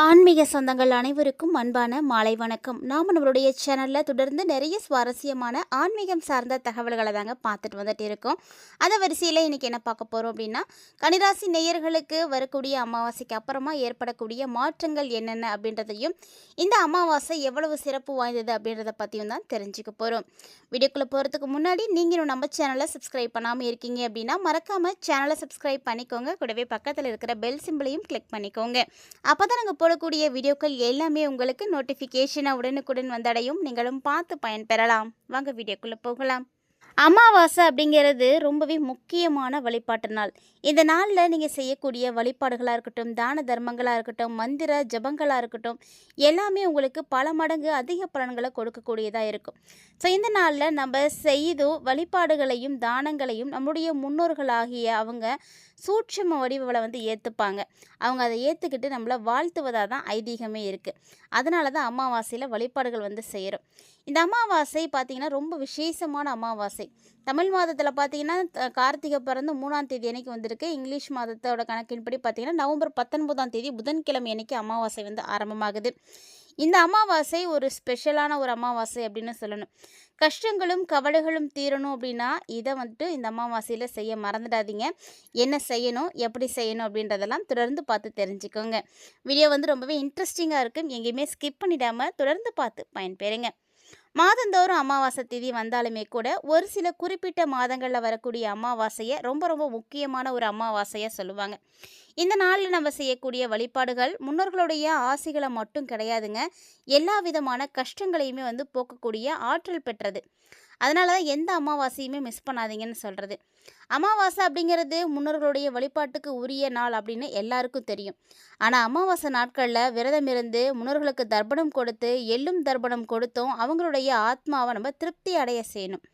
ஆன்மீக சொந்தங்கள் அனைவருக்கும் அன்பான மாலை வணக்கம். நாம் நம்மளுடைய சேனலில் தொடர்ந்து நிறைய சுவாரஸ்யமான ஆன்மீகம் சார்ந்த தகவல்களை தாங்க பார்த்துட்டு வந்துட்டு இருக்கோம். அந்த வரிசையில் இன்றைக்கி என்ன பார்க்க போகிறோம் அப்படின்னா கனிராசி நேயர்களுக்கு வரக்கூடிய அமாவாசைக்கு அப்புறமா ஏற்படக்கூடிய மாற்றங்கள் என்னென்ன அப்படின்றதையும் இந்த அமாவாசை எவ்வளவு சிறப்பு வாய்ந்தது அப்படின்றத பற்றியும் தான் தெரிஞ்சுக்க போகிறோம் வீடியோக்குள்ளே போகிறதுக்கு முன்னாடி நீங்களும் நம்ம சேனலை சப்ஸ்கிரைப் பண்ணாமல் இருக்கீங்க அப்படின்னா மறக்காமல் சேனலை சப்ஸ்கிரைப் பண்ணிக்கோங்க. கூடவே பக்கத்தில் இருக்கிற பெல் சிம்பிளையும் கிளிக் பண்ணிக்கோங்க. அப்போ தான் நாங்கள் போடக்கூடிய வீடியோக்கள் எல்லாமே உங்களுக்கு நோட்டிஃபிகேஷனாக உடனுக்குடன் வந்தடையும். நீங்களும் பார்த்து பயன்பெறலாம். வாங்க வீடியோக்குள்ளே போகலாம். அமாவாசை அப்படிங்கிறது ரொம்பவே முக்கியமான வழிபாட்டு நாள். இந்த நாளில் நீங்கள் செய்யக்கூடிய வழிபாடுகளாக இருக்கட்டும் தான தர்மங்களாக இருக்கட்டும் மந்திர ஜபங்களாக இருக்கட்டும் எல்லாமே உங்களுக்கு பல மடங்கு அதிக பலன்களை கொடுக்கக்கூடியதாக இருக்கும். ஸோ இந்த நாளில் நம்ம செய்தோ வழிபாடுகளையும் தானங்களையும் நம்முடைய முன்னோர்களாகிய அவங்க சூட்சும வடிவுகளை வந்து ஏற்றுப்பாங்க அவங்க அதை ஏற்றுக்கிட்டு நம்மளை வாழ்த்துவதாக தான் ஐதீகமே இருக்குது அதனால தான் அமாவாசையில் வழிபாடுகள் வந்து செய்கிறோம் இந்த அமாவாசை பார்த்திங்கன்னா ரொம்ப விசேஷமான அமாவாசை. தமிழ் மாதத்தில் பார்த்தீங்கன்னா கார்த்திகை பிறந்து மூணாம் தேதி அன்னைக்கு வந்திருக்கு. இங்கிலீஷ் மாதத்தோட கணக்கின்படி பார்த்திங்கன்னா நவம்பர் பத்தொன்பதாம் தேதி புதன்கிழமை அன்னைக்கு அமாவாசை வந்து ஆரம்பமாகுது. இந்த அமாவாசை ஒரு ஸ்பெஷலான ஒரு அமாவாசை அப்படின்னு சொல்லணும். கஷ்டங்களும் கவலைகளும் தீரணும் அப்படின்னா இதை வந்துட்டு இந்த அமாவாசையில் செய்ய மறந்துடாதீங்க. என்ன செய்யணும் எப்படி செய்யணும் அப்படின்றதெல்லாம் தொடர்ந்து பார்த்து தெரிஞ்சுக்கோங்க. வீடியோ வந்து ரொம்பவே இன்ட்ரெஸ்டிங்காக இருக்கும் எங்கேயுமே ஸ்கிப் பண்ணிடாமல் தொடர்ந்து பார்த்து பயன்பெறுங்க. மாதந்தோறும் அமாவாசை திதி வந்தாலுமே கூட ஒரு சில குறிப்பிட்ட மாதங்களில் வரக்கூடிய அமாவாசையை ரொம்ப ரொம்ப முக்கியமான ஒரு அமாவாசையாக சொல்லுவாங்க. இந்த நாளில் நம்ம செய்யக்கூடிய வழிபாடுகள் முன்னோர்களுடைய ஆசைகளை மட்டும் கிடையாதுங்க. எல்லா விதமான கஷ்டங்களையுமே வந்து போக்கக்கூடிய ஆற்றல் பெற்றது. அதனால தான் எந்த அமாவாசையுமே மிஸ் பண்ணாதீங்கன்னு சொல்கிறது அமாவாசை அப்படிங்கிறது முன்னோர்களுடைய வழிபாட்டுக்கு உரிய நாள் அப்படின்னு எல்லாருக்கும் தெரியும். ஆனால் அமாவாசை நாட்களில் விரதம் இருந்து முன்னோர்களுக்கு தர்ப்பணம் கொடுத்து எள்ளும் தர்ப்பணம் கொடுத்தும் அவங்களுடைய ஆத்மாவை நம்ம திருப்தி அடைய செய்யணும்.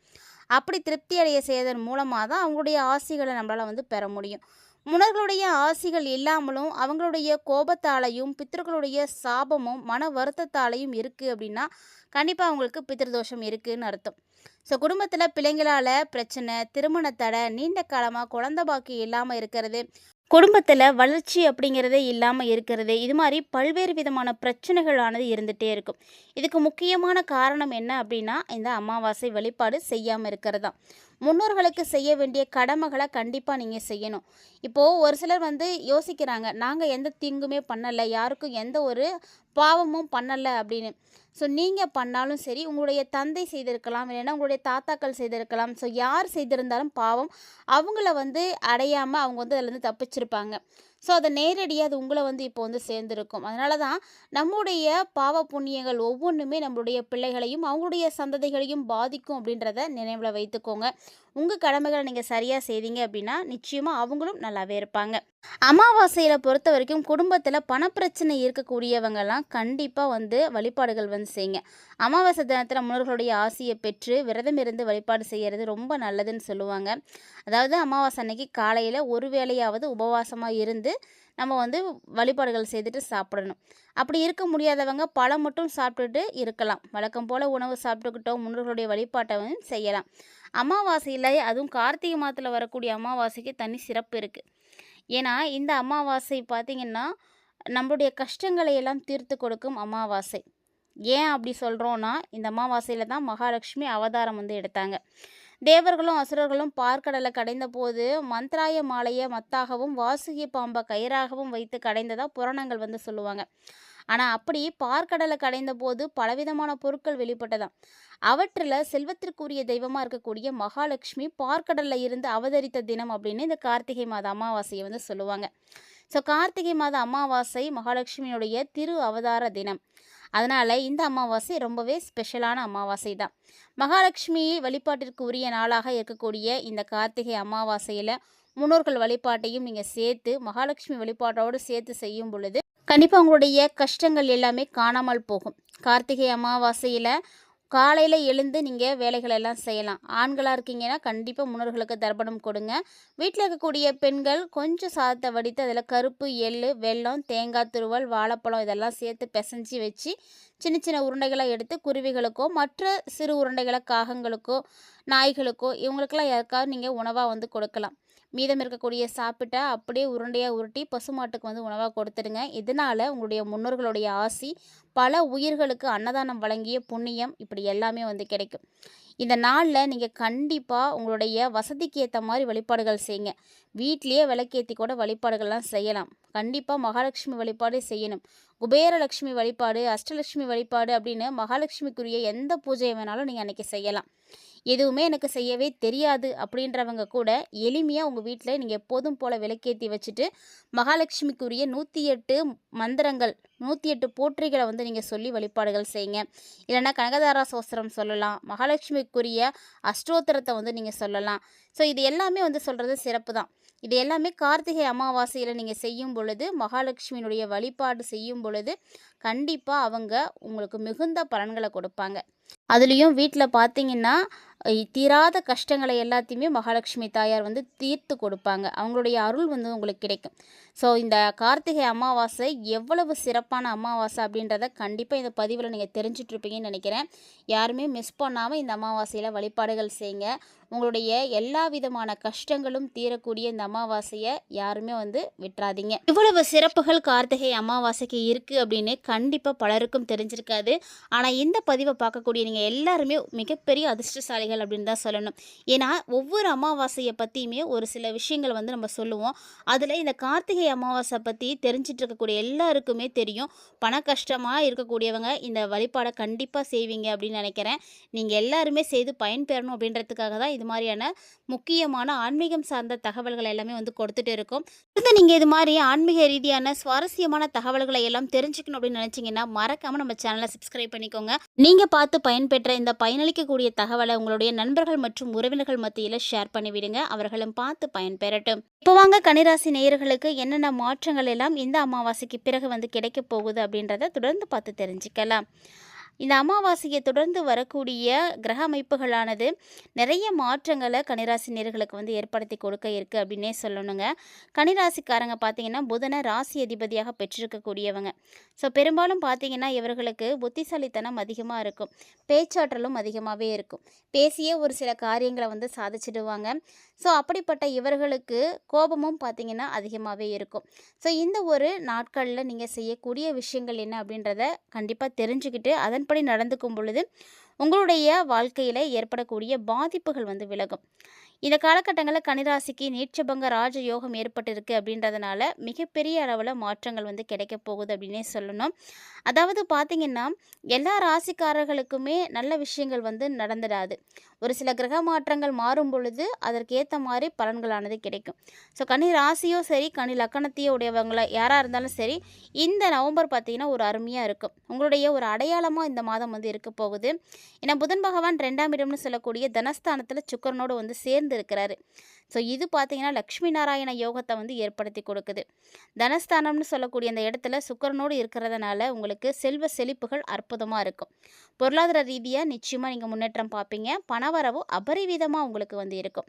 அப்படி திருப்தி அடைய செய்வதன் மூலமாக தான் அவங்களுடைய ஆசைகளை நம்மளால் வந்து பெற முடியும். முன்னர்களுடைய ஆசிகள் இல்லாமலும் அவங்களுடைய கோபத்தாலையும் பித்தர்களுடைய சாபமும் மன வருத்தத்தாலையும் இருக்குது அப்படின்னா கண்டிப்பாக அவங்களுக்கு பித்திருதோஷம் இருக்குன்னு அர்த்தம். ஸோ குடும்பத்தில் பிள்ளைங்களால் பிரச்சனை திருமண தடை நீண்ட காலமாக குழந்த பாக்கி இல்லாமல் இருக்கிறது குடும்பத்தில் வளர்ச்சி அப்படிங்கிறதே இல்லாமல் இருக்கிறது இது மாதிரி பல்வேறு விதமான பிரச்சனைகளானது இருந்துகிட்டே இருக்கும். இதுக்கு முக்கியமான காரணம் என்ன அப்படின்னா இந்த அமாவாசை வழிபாடு செய்யாமல் இருக்கிறது தான். முன்னோர்களுக்கு செய்ய வேண்டிய கடமைகளை கண்டிப்பாக நீங்கள் செய்யணும். இப்போது ஒரு சிலர் வந்து யோசிக்கிறாங்க நாங்கள் எந்த தீங்குமே பண்ணலை யாருக்கும் எந்த ஒரு பாவமும் பண்ணலை அப்படின்னு. ஸோ நீங்கள் பண்ணாலும் சரி உங்களுடைய தந்தை செய்திருக்கலாம் இல்லைன்னா உங்களுடைய தாத்தாக்கள் செய்திருக்கலாம். ஸோ யார் செய்திருந்தாலும் பாவம் அவங்கள வந்து அடையாமல் அவங்க வந்து அதில் வந்து தப்பிச்சிருப்பாங்க. ஸோ அதை நேரடியாக அது உங்களை வந்து இப்போ வந்து சேர்ந்துருக்கும். அதனால தான் நம்முடைய பாவ புண்ணியங்கள் ஒவ்வொன்றுமே நம்மளுடைய பிள்ளைகளையும் அவங்களுடைய சந்ததிகளையும் பாதிக்கும் அப்படின்றத நினைவில் வைத்துக்கோங்க. உங்கள் கடமைகளை நீங்கள் சரியாக செய்தீங்க அப்படின்னா நிச்சயமாக அவங்களும் நல்லாவே இருப்பாங்க. அமாவாசையில் பொறுத்த வரைக்கும் குடும்பத்தில் பணப்பிரச்சனை இருக்கக்கூடியவங்கெல்லாம் கண்டிப்பாக வந்து வழிபாடுகள் வந்து செய்யுங்க. அமாவாசை தினத்தில் முன்னோர்களுடைய ஆசையை பெற்று விரதம் இருந்து வழிபாடு செய்கிறது ரொம்ப நல்லதுன்னு சொல்லுவாங்க. அதாவது அமாவாசை அன்னைக்கு காலையில் ஒரு வேளையாவது உபவாசமாக இருந்து நம்ம வந்து வழிபாடுகள் செய்துட்டு சாப்பிடணும். அப்படி இருக்க முடியாதவங்க பழம் மட்டும் சாப்பிட்டுட்டு இருக்கலாம். வழக்கம் போல் உணவு சாப்பிட்டுக்கிட்டோம் முன்னோர்களுடைய வழிபாட்டை வந்து செய்யலாம். அமாவாசையில் அதுவும் கார்த்திகை மாதத்தில் வரக்கூடிய அமாவாசைக்கு தனி சிறப்பு இருக்குது ஏன்னா இந்த அமாவாசை பார்த்திங்கன்னா நம்மளுடைய கஷ்டங்களை எல்லாம் தீர்த்து கொடுக்கும் அமாவாசை. ஏன் அப்படி சொல்கிறோன்னா இந்த அமாவாசையில் தான் மகாலட்சுமி அவதாரம் வந்து எடுத்தாங்க. தேவர்களும் அசுரர்களும் பார்க்கடலை கடைந்த போது மந்த்ராய மாலையை மத்தாகவும் வாசுகி பாம்பை கயிறாகவும் வைத்து கடைந்ததாக புராணங்கள் வந்து சொல்லுவாங்க. ஆனால் அப்படி பார்க்கடலை கடைந்த போது பலவிதமான பொருட்கள் வெளிப்பட்டதாம். அவற்றில் செல்வத்திற்குரிய தெய்வமாக இருக்கக்கூடிய மகாலட்சுமி பார்க்கடலில் இருந்து அவதரித்த தினம் அப்படின்னு இந்த கார்த்திகை மாத அமாவாசையை வந்து சொல்லுவாங்க. ஸோ கார்த்திகை மாத அமாவாசை மகாலட்சுமியினுடைய திரு அவதார தினம். அதனால் இந்த அமாவாசை ரொம்பவே ஸ்பெஷலான அமாவாசை தான். மகாலட்சுமி வழிபாட்டிற்கு உரிய நாளாக இருக்கக்கூடிய இந்த கார்த்திகை அமாவாசையில் முன்னோர்கள் வழிபாட்டையும் நீங்கள் சேர்த்து மகாலட்சுமி வழிபாட்டோடு சேர்த்து செய்யும் பொழுது கண்டிப்பாக உங்களுடைய கஷ்டங்கள் எல்லாமே காணாமல் போகும். கார்த்திகை அமாவாசையில் காலையில் எழுந்து நீங்கள் வேலைகள் எல்லாம் செய்யலாம். ஆண்களாக இருக்கீங்கன்னா கண்டிப்பாக முன்னோர்களுக்கு தர்ப்பணம் கொடுங்க. வீட்டில் இருக்கக்கூடிய பெண்கள் கொஞ்சம் சாதத்தை வடித்து அதில் கருப்பு எள் வெல்லம் தேங்காய் துருவல் வாழைப்பழம் இதெல்லாம் சேர்த்து பிசைஞ்சு வச்சு சின்ன சின்ன உருண்டைகளை எடுத்து குருவிகளுக்கோ மற்ற சிறு உருண்டைகளை காகங்களுக்கோ நாய்களுக்கோ இவங்களுக்கெல்லாம் யாருக்காவது நீங்கள் உணவாக வந்து கொடுக்கலாம். மீதம் இருக்கக்கூடிய சாப்பிட்டா அப்படியே உருண்டையாக உருட்டி பசுமாட்டுக்கு வந்து உணவாக கொடுத்துடுங்க. இதனால் உங்களுடைய முன்னோர்களுடைய ஆசி பல உயிர்களுக்கு அன்னதானம் வழங்கிய புண்ணியம் இப்படி எல்லாமே வந்து கிடைக்கும். இந்த நாளில் நீங்கள் கண்டிப்பாக உங்களுடைய வசதிக்கு ஏற்ற மாதிரி வழிபாடுகள் செய்யுங்க. வீட்லேயே விளக்கேற்றி கூட வழிபாடுகள்லாம் செய்யலாம். கண்டிப்பாக மகாலட்சுமி வழிபாடு செய்யணும். குபேரலட்சுமி வழிபாடு அஷ்டலட்சுமி வழிபாடு அப்படின்னு மகாலட்சுமிக்குரிய எந்த பூஜையை வேணாலும் நீங்கள் அன்றைக்கி செய்யலாம். எதுவுமே எனக்கு செய்யவே தெரியாது அப்படின்றவங்க கூட எளிமையாக உங்கள் வீட்டில் நீங்கள் எப்போதும் போல் விளக்கேற்றி வச்சுட்டு மகாலட்சுமிக்குரிய நூற்றி எட்டு மந்திரங்கள் நூற்றி எட்டு போற்றிகளை வந்து நீங்கள் சொல்லி வழிபாடுகள் செய்யுங்க. இல்லைன்னா கனகதாரா சோஸ்திரம் சொல்லலாம் மகாலட்சுமிக்குரிய அஷ்டோத்திரத்தை வந்து நீங்கள் சொல்லலாம். ஸோ இது எல்லாமே வந்து சொல்கிறது சிறப்பு தான். இது எல்லாமே கார்த்திகை அமாவாசையில் நீங்கள் செய்யும் பொழுது மகாலட்சுமியினுடைய வழிபாடு செய்யும் பொழுது கண்டிப்பாக அவங்க உங்களுக்கு மிகுந்த பலன்களை கொடுப்பாங்க. அதுலேயும் வீட்டில் பார்த்தீங்கன்னா தீராத கஷ்டங்களை எல்லாத்தையுமே மகாலட்சுமி தாயார் வந்து தீர்த்து கொடுப்பாங்க. அவங்களுடைய அருள் வந்து உங்களுக்கு கிடைக்கும். ஸோ இந்த கார்த்திகை அமாவாசை எவ்வளவு சிறப்பான அமாவாசை அப்படின்றத கண்டிப்பாக இந்த பதிவில் நீங்கள் தெரிஞ்சிட்ருப்பீங்கன்னு நினைக்கிறேன். யாருமே மிஸ் பண்ணாமல் இந்த அமாவாசையில் வழிபாடுகள் செய்யுங்க உங்களுடைய எல்லா விதமான கஷ்டங்களும் தீரக்கூடிய இந்த அமாவாசையை யாருமே வந்து விட்டுறாதீங்க. இவ்வளவு சிறப்புகள் கார்த்திகை அமாவாசைக்கு இருக்குது அப்படின்னு கண்டிப்பாக பலருக்கும் தெரிஞ்சிருக்காது. ஆனால் இந்த பதிவை பார்க்கக்கூடிய நீங்கள் எல்லாருமே மிகப்பெரிய அதிர்ஷ்டசாலிகள் அப்படின்னு தான் சொல்லணும். ஏன்னா ஒவ்வொரு அமாவாசையை பற்றியுமே ஒரு சில விஷயங்கள் வந்து நம்ம சொல்லுவோம். அதில் இந்த கார்த்திகை அமாவாசை பற்றி தெரிஞ்சிட்டு இருக்கக்கூடிய எல்லாருக்குமே தெரியும். பண கஷ்டமாக இருக்கக்கூடியவங்க இந்த வழிபாடை கண்டிப்பாக செய்வீங்க அப்படின்னு நினைக்கிறேன். நீங்கள் எல்லாருமே செய்து பயன்பெறணும் அப்படின்றதுக்காக தான் இது மாதிரியான முக்கியமான ஆன்மீகம் சார்ந்த தகவல்கள் எல்லாமே வந்து கொடுத்துட்டு இருக்கோம். இருந்து நீங்கள் இது மாதிரி ஆன்மீக ரீதியான சுவாரஸ்யமான தகவல்களை எல்லாம் தெரிஞ்சுக்கணும் அப்படின்னு நினச்சிங்கன்னா மறக்காமல் நம்ம சேனலை சப்ஸ்கிரைப் பண்ணிக்கோங்க. நீங்கள் பார்த்து பயன் பெற்ற இந்த பயனளிக்கக்கூடிய தகவலை உங்களுடைய நண்பர்கள் மற்றும் உறவினர்கள் மத்தியில் ஷேர் பண்ணிவிடுங்க. அவர்களும் பார்த்து பயன்பெறட்டும். இப்போ வாங்க கனிராசி நேயர்களுக்கு என்னென்ன மாற்றங்கள் எல்லாம் இந்த அமாவாசைக்கு பிறகு வந்து கிடைக்க போகுது அப்படின்றத தொடர்ந்து பார்த்து தெரிஞ்சுக்கலாம். இந்த அமாவாசையை தொடர்ந்து வரக்கூடிய கிரக அமைப்புகளானது நிறைய மாற்றங்களை கனிராசி நேர்களுக்கு வந்து ஏற்படுத்தி கொடுக்க இருக்குது அப்படின்னே சொல்லணுங்க. கனிராசிக்காரங்க பார்த்தீங்கன்னா புதனை ராசி அதிபதியாக பெற்றிருக்கக்கூடியவங்க. ஸோ பெரும்பாலும் பார்த்தீங்கன்னா இவர்களுக்கு புத்திசாலித்தனம் அதிகமாக இருக்கும். பேச்சாற்றலும் அதிகமாகவே இருக்கும். பேசியே ஒரு சில காரியங்களை வந்து சாதிச்சிடுவாங்க. ஸோ அப்படிப்பட்ட இவர்களுக்கு கோபமும் பார்த்தீங்கன்னா அதிகமாகவே இருக்கும். ஸோ இந்த ஒரு நாட்களில் நீங்கள் செய்யக்கூடிய விஷயங்கள் என்ன அப்படின்றத கண்டிப்பாக தெரிஞ்சுக்கிட்டு அதன்படி நடந்துக்கும் பொழுது உங்களுடைய வாழ்க்கையில் ஏற்படக்கூடிய பாதிப்புகள் வந்து விலகும். இந்த காலகட்டங்களில் கனிராசிக்கு நீட்சபங்க ராஜ யோகம் ஏற்பட்டிருக்கு அப்படின்றதுனால மிகப்பெரிய அளவில் மாற்றங்கள் வந்து கிடைக்க போகுது அப்படின்னே சொல்லணும். அதாவது பார்த்தீங்கன்னா எல்லா ராசிக்காரர்களுக்குமே நல்ல விஷயங்கள் வந்து நடந்துடாது. ஒரு சில கிரக மாற்றங்கள் மாறும் பொழுது அதற்கேற்ற மாதிரி பலன்களானது கிடைக்கும். ஸோ கனி ராசியோ சரி கனி லக்கணத்தையோ உடையவங்கள யாராக இருந்தாலும் சரி இந்த நவம்பர் பார்த்திங்கன்னா ஒரு அருமையாக இருக்கும். உங்களுடைய ஒரு அடையாளமாக இந்த மாதம் வந்து இருக்க போகுது. ஏன்னா புதன் பகவான் ரெண்டாம் இடம்னு சொல்லக்கூடிய தனஸ்தானத்தில் சுக்கரனோடு வந்து சேர்ந்து இருக்கிறாரு. ஸோ இது பார்த்தீங்கன்னா லக்ஷ்மி நாராயண யோகத்தை வந்து ஏற்படுத்தி கொடுக்குது. தனஸ்தானம்னு சொல்லக்கூடிய அந்த இடத்துல சுக்கரனோடு இருக்கிறதுனால உங்களுக்கு செல்வ செழிப்புகள் அற்புதமாக இருக்கும். பொருளாதார ரீதியாக நிச்சயமாக நீங்கள் முன்னேற்றம் பார்ப்பீங்க பணவரவு அபரிவிதமாக உங்களுக்கு வந்து இருக்கும்.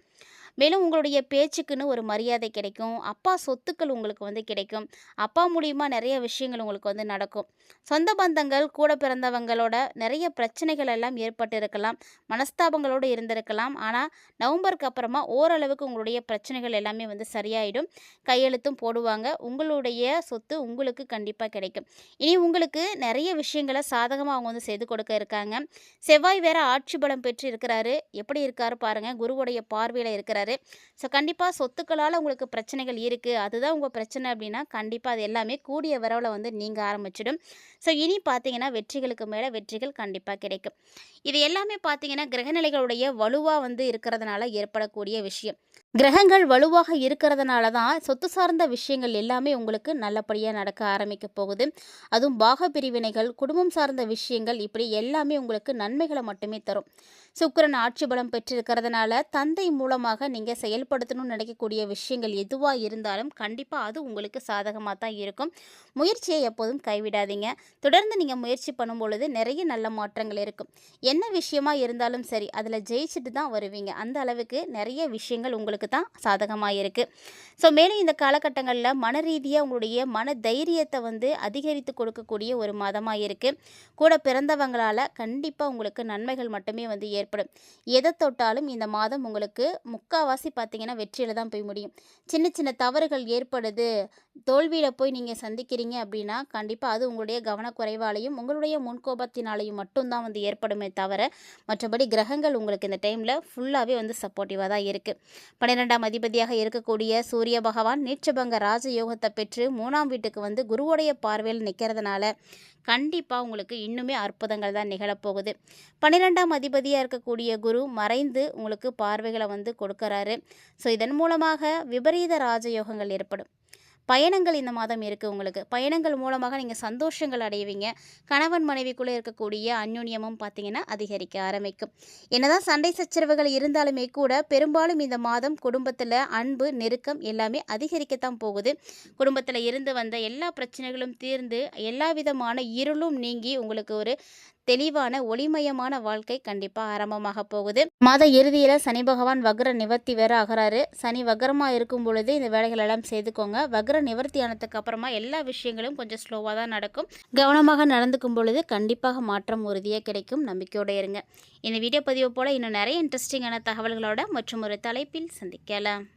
மேலும் உங்களுடைய பேச்சுக்குன்னு ஒரு மரியாதை கிடைக்கும். அப்பா சொத்துக்கள் உங்களுக்கு வந்து கிடைக்கும். அப்பா மூலியமா நிறைய விஷயங்கள் உங்களுக்கு வந்து நடக்கும். சொந்த பந்தங்கள் கூட பிறந்தவங்களோட நிறைய பிரச்சனைகள் எல்லாம் ஏற்பட்டு இருக்கலாம் மனஸ்தாபங்களோடு இருந்திருக்கலாம். ஆனால் நவம்பருக்கு அப்புறமா ஓரளவுக்கு உங்களுடைய பிரச்சனைகள் எல்லாமே வந்து சரியாயிடும். கையெழுத்தும் போடுவாங்க. உங்களுடைய சொத்து உங்களுக்கு கண்டிப்பாக கிடைக்கும். இனி உங்களுக்கு நிறைய விஷயங்களை சாதகமாக அவங்க வந்து செய்து கொடுக்க இருக்காங்க. செவ்வாய் வேற ஆட்சி பலம் பெற்று இருக்கிறாரு. எப்படி இருக்காரு பாருங்கள் குருவுடைய பார்வையில் இருக்கிறாரு. ஸோ கண்டிப்பாக சொத்துக்களால் உங்களுக்கு பிரச்சனைகள் இருக்குது அதுதான் உங்கள் பிரச்சனை அப்படின்னா கண்டிப்பாக அது எல்லாமே கூடிய வரவில் வந்து நீங்கள் ஆரம்பிச்சிடும். ஸோ இனி பார்த்தீங்கன்னா வெற்றிகளுக்கு மேலே வெற்றிகள் கண்டிப்பாக கிடைக்கும். இது எல்லாமே பார்த்தீங்கன்னா கிரகநிலைகளுடைய வலுவாக வந்து இருக்கிறதுனால ஏற்படக்கூடிய விஷயம். கிரகங்கள் வலுவாக இருக்கிறதுனால தான் சொத்து சார்ந்த விஷயங்கள் எல்லாமே உங்களுக்கு நல்லபடியாக நடக்க ஆரம்பிக்க போகுது. அதுவும் பாக பிரிவினைகள் குடும்பம் சார்ந்த விஷயங்கள் இப்படி எல்லாமே உங்களுக்கு நன்மைகளை மட்டுமே தரும். சுக்கரன் ஆட்சி பலம் பெற்றிருக்கிறதுனால தந்தை மூலமாக நீங்கள் செயல்படுத்தணும்னு நினைக்கக்கூடிய விஷயங்கள் எதுவாக இருந்தாலும் கண்டிப்பாக அது உங்களுக்கு சாதகமாக தான் இருக்கும். முயற்சியை எப்போதும் கைவிடாதீங்க. தொடர்ந்து நீங்கள் முயற்சி பண்ணும் பொழுது நிறைய நல்ல மாற்றங்கள் இருக்கும். என்ன விஷயமா இருந்தாலும் சரி அதில் ஜெயிச்சுட்டு தான் வருவீங்க. அந்த அளவுக்கு நிறைய விஷயங்கள் உங்களுக்கு தான் சாதகமாக இருக்குது ஸோ மேலும் இந்த காலகட்டங்களில் மன ரீதியாக உங்களுடைய மன தைரியத்தை வந்து அதிகரித்து கொடுக்கக்கூடிய ஒரு மாதமாக இருக்குது கூட பிறந்தவங்களால் கண்டிப்பாக உங்களுக்கு நன்மைகள் மட்டுமே வந்து ஏற்படும். எதை தொட்டாலும் இந்த மாதம் உங்களுக்கு முக்காவாசி பார்த்தீங்கன்னா வெற்றியில் தான் போய் முடியும். சின்ன சின்ன தவறுகள் ஏற்படுது. தோல்வியில் போய் நீங்கள் சந்திக்கிறீங்க அப்படின்னா கண்டிப்பாக அது உங்களுடைய கவனக்குறைவாலையும் உங்களுடைய முன்கோபத்தினாலையும் மட்டும்தான் வந்து ஏற்படுமே தவிர மற்றபடி கிரகங்கள் உங்களுக்கு இந்த டைமில் ஃபுல்லாகவே வந்து சப்போர்ட்டிவாக தான் இருக்குது பன்னிரெண்டாம் அதிபதியாக இருக்கக்கூடிய சூரிய பகவான் நீச்சபங்க ராஜயோகத்தை பெற்று மூணாம் வீட்டுக்கு வந்து குருவுடைய பார்வையில் நிற்கிறதுனால கண்டிப்பாக உங்களுக்கு இன்னுமே அற்புதங்கள் தான் நிகழப்போகுது. பன்னிரெண்டாம் அதிபதியாக இருக்கக்கூடிய குரு மறைந்து உங்களுக்கு பார்வைகளை வந்து கொடுக்குறாரு. ஸோ இதன் மூலமாக விபரீத ராஜயோகங்கள் ஏற்படும். பயணங்கள் இந்த மாதம் இருக்குது உங்களுக்கு. பயணங்கள் மூலமாக நீங்கள் சந்தோஷங்கள் அடைவீங்க. கணவன் மனைவிக்குள்ளே இருக்கக்கூடிய அந்யுன்யமும் பார்த்தீங்கன்னா அதிகரிக்க ஆரம்பிக்கும். என்னதான் சண்டை சச்சரவுகள் இருந்தாலுமே கூட பெரும்பாலும் இந்த மாதம் குடும்பத்தில் அன்பு நெருக்கம் எல்லாமே அதிகரிக்கத்தான் போகுது. குடும்பத்தில் இருந்து வந்த எல்லா பிரச்சனைகளும் தீர்ந்து எல்லா விதமான இருளும் நீங்கி உங்களுக்கு ஒரு தெளிவான ஒளிமயமான வாழ்க்கை கண்டிப்பாக ஆரம்பமாக போகுது. மாத இறுதியில் சனி பகவான் வக்ர நிவர்த்தி வேற ஆகிறாரு. சனி வக்ரமாக இருக்கும் பொழுது இந்த வேலைகள் எல்லாம் செய்துக்கோங்க. வக்ர நிவர்த்தி ஆனதுக்கு அப்புறமா எல்லா விஷயங்களும் கொஞ்சம் ஸ்லோவாக தான் நடக்கும். கவனமாக நடந்துக்கும் பொழுது கண்டிப்பாக மாற்றம் உறுதியாக கிடைக்கும். நம்பிக்கையோடு இருங்க. இந்த வீடியோ பதிவு போல் இன்னும் நிறைய இன்ட்ரெஸ்டிங்கான தகவல்களோட மற்றும் ஒரு தலைப்பில் சந்திக்கலாம்.